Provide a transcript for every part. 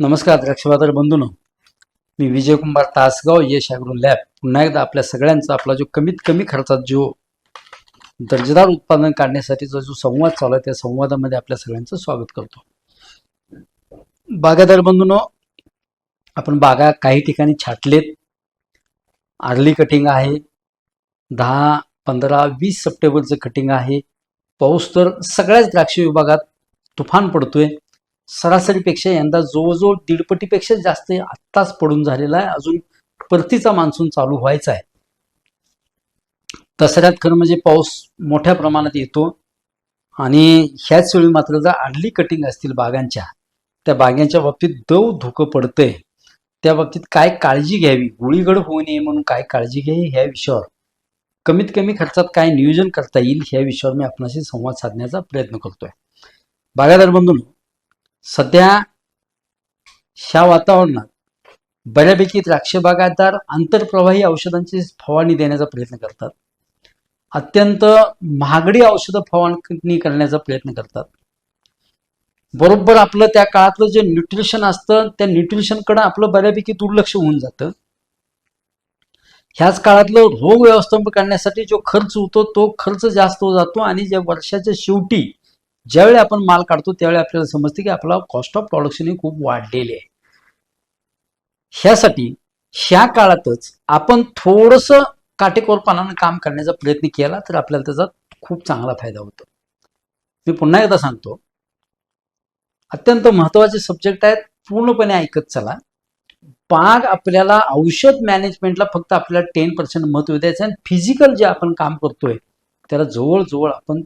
नमस्कार द्राक्षबाजार बंधून. मी विजयकुमार तासगाव यश ॲग्रो लॅब. पुन्हा एकदा आपल्या सगळ्यांचा आपला जो कमीत कमी खर्चात जो दर्जेदार उत्पादन काढण्यासाठीचा जो संवाद चालू आहे त्या संवादामध्ये आपल्या सगळ्यांचं स्वागत करतो. बागादार बंधून आपण बागा काही ठिकाणी छाटलेत. आर्ली कटिंग आहे. दहा पंधरा वीस सप्टेंबरचं कटिंग आहे. पाऊस तर सगळ्याच द्राक्ष विभागात तुफान पडतोय. सरासरीपेक्षा यंदा जवळजवळ दीडपटीपेक्षा जास्त आत्ताच पडून झालेला आहे. अजून परतीचा मान्सून चालू व्हायचा आहे. दसऱ्यात खरं म्हणजे पाऊस मोठ्या प्रमाणात येतो आणि ह्याच वेळी मात्र जर आडली कटिंग असतील बागांच्या त्या बागांच्या बाबतीत दव धुकं पडतंय. त्या बाबतीत काय काळजी घ्यावी? गुळीगड होऊ नये म्हणून काय काळजी घ्यावी ह्या विषयावर? कमीत कमी खर्चात काय नियोजन करता येईल ह्या विषयावर मी आपणाशी संवाद साधण्याचा प्रयत्न करतोय. बागायदार बंधून सध्या ह्या वातावरणात बऱ्यापैकी द्राक्ष बागायतदार आंतरप्रवाही औषधांची फवारणी देण्याचा प्रयत्न करतात. अत्यंत महागडी औषधं फवारणी करण्याचा प्रयत्न करतात. बरोबर आपलं त्या काळातलं जे न्यूट्रिशन असतं त्या न्यूट्रिशनकडे आपलं बऱ्यापैकी दुर्लक्ष होऊन जातं. ह्याच काळातलं रोग व्यवस्थापन करण्यासाठी जो खर्च होतो तो खर्च जास्त हो जातो आणि ज्या वर्षाच्या शेवटी ज्यावेळी आपण माल काढतो त्यावेळी आपल्याला समजते की आपला कॉस्ट ऑफ प्रोडक्शन ही खूप वाढलेली आहे. ह्यासाठी ह्या काळातच आपण थोडस काटेकोरपणानं काम करण्याचा प्रयत्न केला तर आपल्याला त्याचा खूप चांगला फायदा होतो. मी पुन्हा एकदा सांगतो अत्यंत महत्त्वाचे सब्जेक्ट आहेत पूर्णपणे ऐकत चला. बाग आपल्याला औषध मॅनेजमेंटला फक्त आपल्याला टेन पर्सेंट महत्त्व द्यायचं आणि फिजिकल जे आपण काम करतोय त्याला जवळजवळ आपण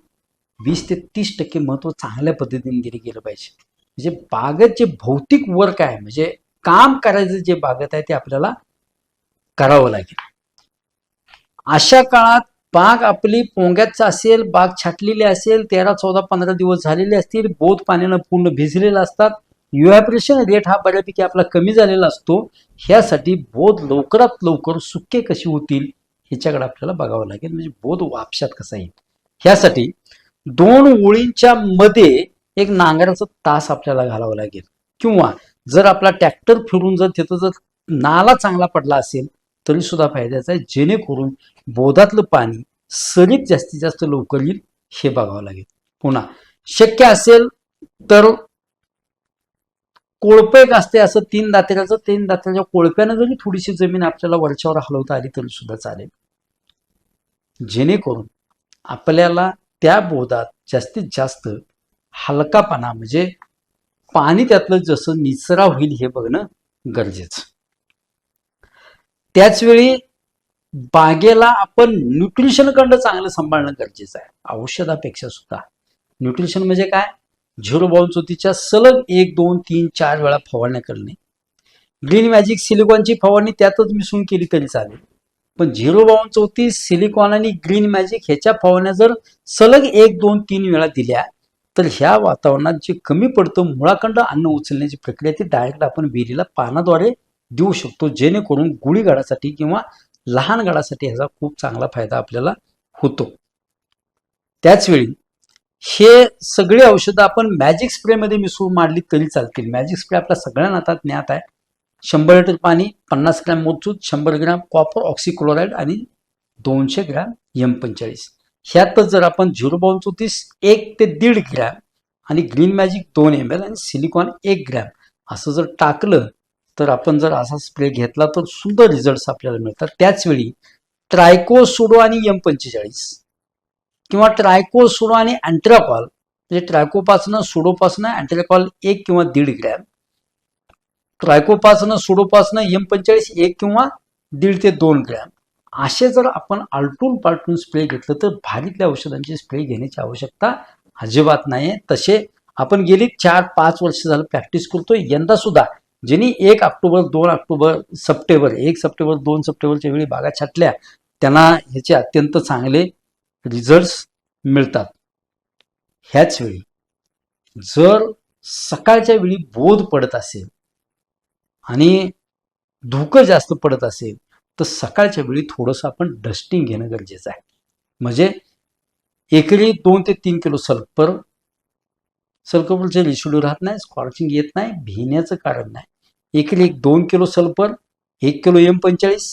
वीस ते तीस टक्के महत्त्व चांगल्या पद्धतीने दिले गेलं पाहिजे. म्हणजे बागत जे भौतिक वर्क आहे म्हणजे काम करायचं जे बागत आहे ते आपल्याला करावं लागेल. अशा काळात बाग आपली पोंग्याच असेल बाग छाटलेली असेल तेरा चौदा पंधरा दिवस झालेले असतील बोध पाण्यानं पूर्ण भिजलेला असतात युॲप्रेशन रेट हा बऱ्यापैकी आपला कमी झालेला असतो ह्यासाठी बोध लवकरात लवकर सुके कशी होतील ह्याच्याकडे आपल्याला बघावं लागेल. म्हणजे बोध वापशात कसा येईल. ह्यासाठी दोन ओळींच्या मध्ये एक नांगराचा तास आपल्याला घालावा लागेल. किंवा जर आपला ट्रॅक्टर फिरून जर तिथं जर नाला चांगला पडला असेल तरी सुद्धा फायद्याचा आहे. जेणेकरून बोधातलं पाणी सरीत जास्तीत जास्त लवकर येईल हे बघावं लागेल. पुन्हा शक्य असेल तर कोळपे एक असते असं तीन दात्याचं तीन दात्याच्या कोळप्यानं जरी थोडीशी जमीन आपल्याला वरच्यावर हलवता आली तरी सुद्धा चालेल. जेणेकरून आपल्याला त्या बोधात जास्तीत जास्त हलकापणा म्हणजे पाणी त्यातलं जसं निचरा होईल हे बघणं गरजेचं. त्याच वेळी बागेला आपण न्यूट्रिशनकडनं चांगलं सांभाळणं गरजेचं आहे. औषधापेक्षा सुद्धा. न्यूट्रिशन म्हणजे काय? झिरो बाउन चोतीच्या सलग एक दोन तीन चार वेळा फवारण्या करणे. ग्रीन मॅजिक सिलिकॉनची फवारणी त्यातच मिसळून केली तरी चालेल. पण झिरो बावन चौतीस सिलिकॉन आणि ग्रीन मॅजिक ह्याच्या फवारण्या जर सलग एक दोन तीन वेळा दिल्या तर ह्या वातावरणात जे कमी पडतं मुळाखंड अन्न उचलण्याची प्रक्रिया ती डायरेक्ट आपण विहिरीला पानाद्वारे देऊ शकतो जेणेकरून गुळी गाडासाठी किंवा लहान गाडासाठी ह्याचा खूप चांगला फायदा आपल्याला होतो. त्याचवेळी हे सगळे औषधं आपण मॅजिक स्प्रेमध्ये मिसळून मारली तरी चालतील. मॅजिक स्प्रे आपल्या सगळ्यांना आता ज्ञात आहे. शंभर लिटर पाणी पन्नास ग्रॅम मोजूत शंभर ग्रॅम कॉपर ऑक्सिक्लोराईड आणि दोनशे ग्रॅम यम पंचेचाळीस. ह्यातच जर आपण झिरो बाउन चौतीस एक ते दीड ग्रॅम आणि ग्रीन मॅजिक दोन एम एल आणि सिलिकॉन एक ग्रॅम असं जर टाकलं तर आपण जर असा स्प्रे घेतला तर सुंदर रिझल्ट्स आपल्याला मिळतात. त्याचवेळी ट्रायकोसुडो आणि यम पंचेचाळीस किंवा ट्रायकोसोडो आणि अँट्राकॉल म्हणजे ट्रायकोपासनं सोडोपासनं अँट्राकॉल एक किंवा दीड ग्रॅम ट्रायकोपासनं सुडोपासनं एम पंचेचाळीस एक किंवा दीड ते दोन ग्रॅम असे जर आपण आलटून पालटून स्प्रे घेतलं तर भारीतल्या औषधांची स्प्रे घेण्याची आवश्यकता अजिबात नाही आहे तसे आपण गेली चार पाच वर्ष झालं प्रॅक्टिस करतोय. यंदा सुद्धा ज्यांनी एक ऑक्टोबर दोन ऑक्टोबर सप्टेंबर एक सप्टेंबर दोन सप्टेंबरच्या वेळी बागा छाटल्या त्यांना ह्याचे अत्यंत चांगले रिझल्ट्स मिळतात. ह्याच वेळी जर सकाळच्या वेळी बोध पडत असेल आणि धुकं जास्त पडत असेल तर सकाळच्या वेळी थोडंसं आपण डस्टिंग घेणं गरजेचं आहे. म्हणजे एकरी दोन ते तीन किलो सल्फर सल्फरचे रेशिड्यू राहत नाही स्कॉर्चिंग येत नाही भिण्याचं कारण नाही. एकरी एक दोन किलो सल्फर एक किलो एम पंचेचाळीस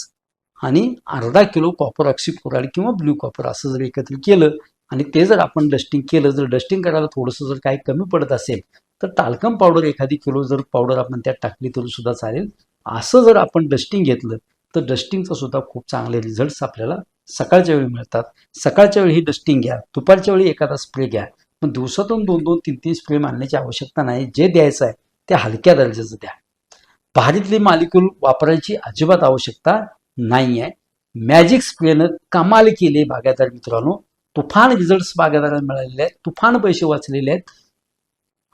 आणि अर्धा किलो कॉपर ऑक्सिक्लोराईड किंवा ब्ल्यू कॉपर असं जर एकत्र केलं आणि ते जर आपण डस्टिंग केलं जर डस्टिंग करायला थोडंसं जर काही कमी पडत असेल तर टाल्कम पावडर एखादी किलो जर पावडर आपण त्यात टाकली तरी सुद्धा चालेल. असं जर आपण डस्टिंग घेतलं तर डस्टिंगचा सुद्धा खूप चांगले रिझल्ट्स आपल्याला सकाळच्या वेळी मिळतात. सकाळच्या वेळी ही डस्टिंग घ्या दुपारच्या वेळी एखादा स्प्रे घ्या. पण दिवसातून दोन दोन तीन तीन स्प्रे मारण्याची आवश्यकता नाही. जे द्यायचं आहे ते हलक्या दर्जाचं द्या. भारीतली मालिक्यूल वापरायची अजिबात आवश्यकता नाही आहे मॅजिक स्प्रेनं कमाल केले बागायतदार मित्रांनो. तुफान रिझल्ट्स बागायतदारांना मिळालेले आहेत. तुफान पैसे वाचलेले आहेत.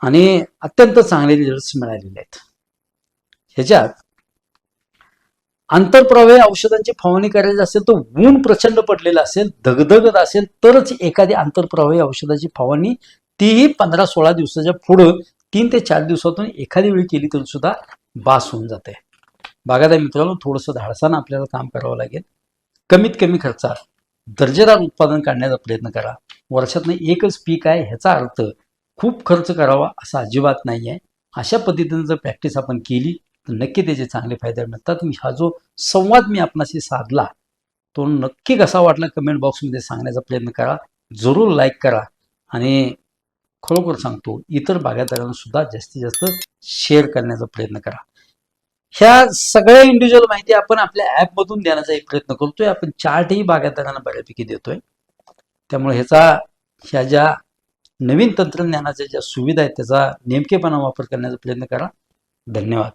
आणि अत्यंत चांगले रिझल्ट मिळालेले आहेत. ह्याच्यात आंतरप्रवाही औषधांची फवारणी करायची असेल तर ऊन प्रचंड पडलेलं असेल धगधगत असेल तरच एखादी आंतरप्रवाही औषधाची फवारणी तीही पंधरा सोळा दिवसाच्या पुढं तीन ते चार दिवसातून एखादी वेळी केली तरी सुद्धा बास होऊन जाते. बागादा मित्रांनो थोडंसं धाडसानं आपल्याला काम करावं लागेल. कमीत कमी खर्चात दर्जेदार उत्पादन काढण्याचा प्रयत्न करा. वर्षातनं एकच पीक आहे ह्याचा अर्थ खूप खर्च करावा असा अजिबात नाही आहे अशा पद्धतीनं जर प्रॅक्टिस आपण केली तर नक्की त्याचे चांगले फायदे मिळतात. मी हा जो संवाद मी आपणाशी साधला तो नक्की कसा वाटला कमेंट बॉक्समध्ये सांगण्याचा प्रयत्न करा. जरूर लाईक करा. आणि खरोखर सांगतो इतर बागायतदारांना सुद्धा जास्तीत जास्त शेअर करण्याचा प्रयत्न करा. ह्या सगळ्या इंडिव्हिज्युअल माहिती आपण आपल्या ॲपमधून देण्याचा एक प्रयत्न करतोय. आपण चार्टही बागायतदारांना बऱ्यापैकी देतोय. त्यामुळे ह्याचा ह्या ज्या नवीन तंत्रज्ञानाच्या ज्या सुविधा आहेत त्याचा नेमकेपणा वापर करण्याचा प्रयत्न करा. धन्यवाद.